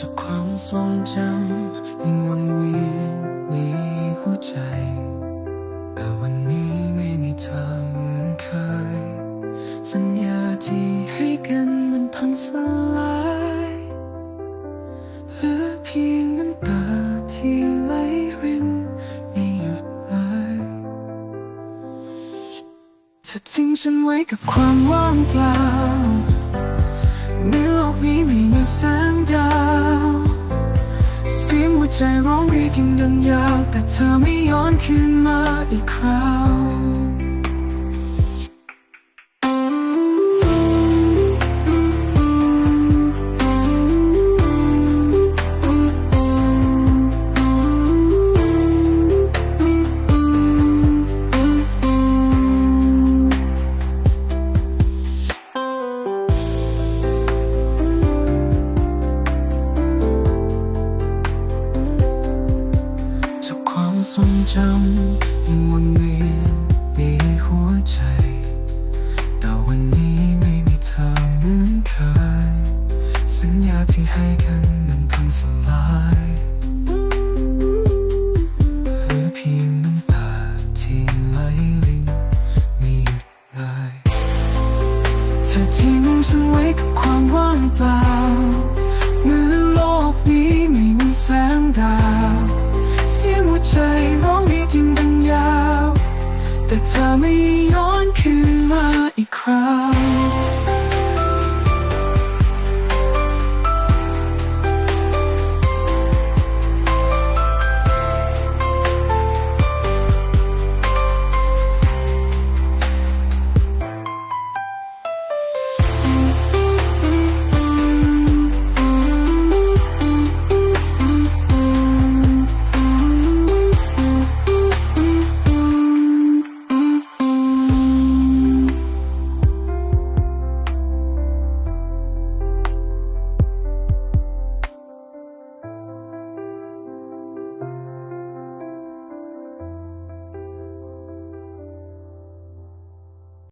ทรงจำยังวนเวียนในหัวใจ แต่วันนี้ไม่มีเธอเหมือนเคย สัญญาที่ให้กันมันพังสลายเหลือเพียงน้ำตาที่ไหลรินไม่หยุดเลยเธอทิ้งฉันไว้กับความว่างเปล่า ใจร้องเรียกยังดังยาวแต่เธอไม่ย้อนคืนมาอีกครั้ง ทรงจำยังวนเวียนในหัวใจ แต่วันนี้ไม่มีเธอเหมือนเคยสัญญาที่ให้กันมันพังสลายหลือเพียงน้ำตาที่ไหลรินไม่หยุดเลยเธอทิ้งฉันไว้กับความว่างเปล่าเหมื่อโลกนี้ไม่มีแสงดาว แต่เธอไม่ย้อนคืนมาอีกคราว